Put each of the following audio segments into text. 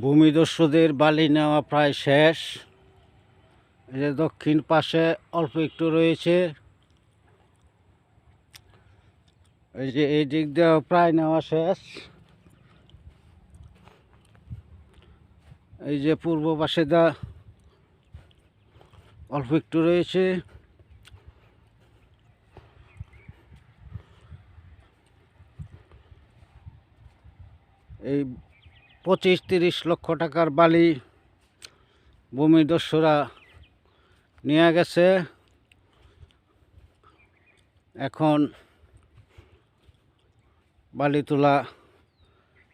ভূমিদস্যুদের বালি নেওয়া প্রায় শেষ। যে দক্ষিণ পাশে অল্প একটু রয়েছে। এই যে এই দিক দিয়ে প্রায় নেওয়া শেষ। এই যে পূর্ব পাশে দা অল্প একটু রয়েছে। এই পঁচিশ, তিরিশ লক্ষ টাকার বালি ভূমিদস্যুরা নিয়ে গেছে। এখন বালি তোলা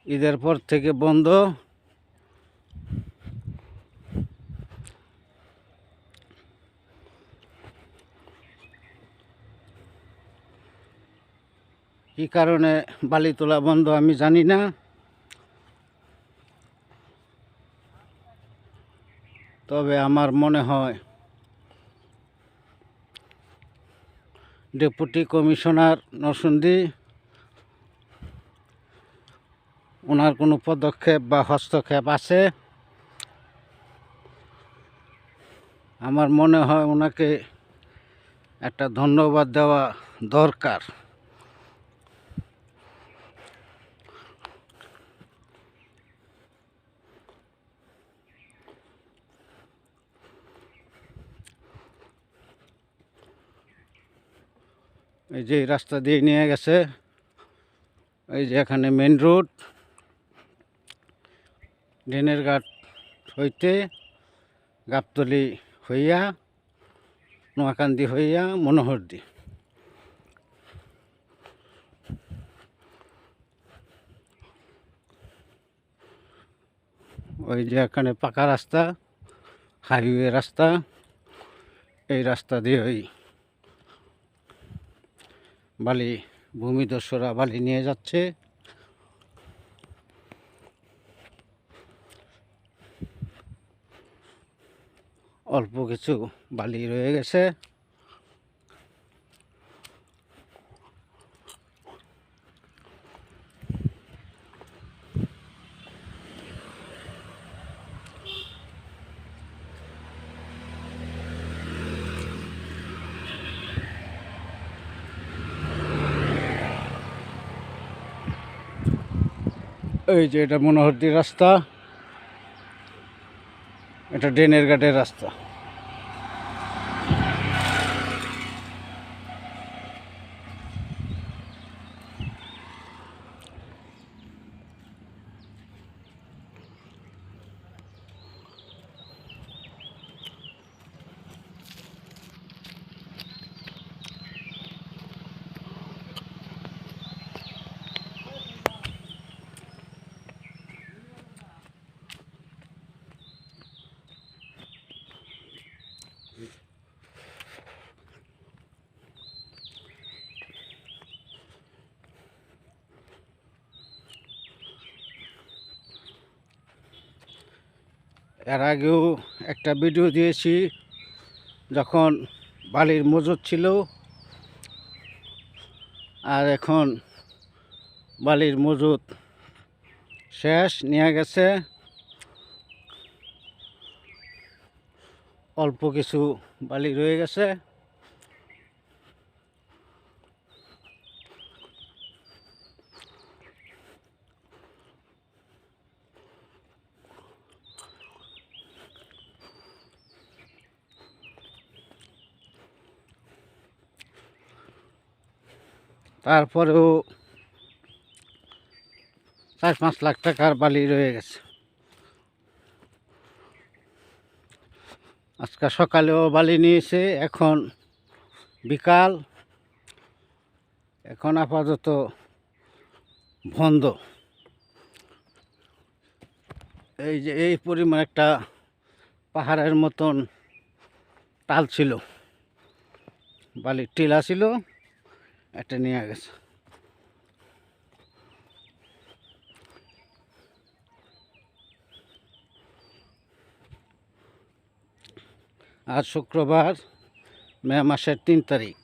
ঈদের পর থেকে বন্ধ। কী কারণে বালি তোলা বন্ধ আমি জানি না। তবে আমার মনে হয় ডেপুটি কমিশনার নরসিংদী ওনার কোনো পদক্ষেপ বা হস্তক্ষেপ আছে? আমার মনে হয় ওনাকে একটা ধন্যবাদ দেওয়া দরকার। এই যে রাস্তা দিয়ে নিয়ে গেছে। এই যে এখানে মেন রোড ড্রেনের ঘাট হইতে গাবতলি হইয়া নোয়াকান্দি হইয়া মনোহরদি। ওই যে এখানে পাকা রাস্তা হাইওয়ে রাস্তা। এই রাস্তা দিয়ে ওই বালি ভূমিদস্যুরা বালি নিয়ে যাচ্ছে। অল্প কিছু বালি রয়ে গেছে। এই যে এটা মনোহরদি রাস্তা। এটা ড্রেনের ঘাটের রাস্তা। এর আগেও একটা ভিডিও দিয়েছি, যখন বালির মজুদ ছিল, আর এখন বালির মজুদ শেষ, নিয়ে গেছে। অল্প কিছু বালি রয়ে গেছে। তারপরেও চার পাঁচ লাখ টাকার বালি রয়ে গেছে। আজকে সকালেও বালি নিয়েছে, এখন বিকাল। এখন আপাতত বন্ধ। এই যে এই পরিমাণ একটা পাহাড়ের মতন টাল ছিল। বালির টিলা ছিল। এটা নিয়ে গেছে। আজ শুক্রবার মে মাসের তিন তারিখ।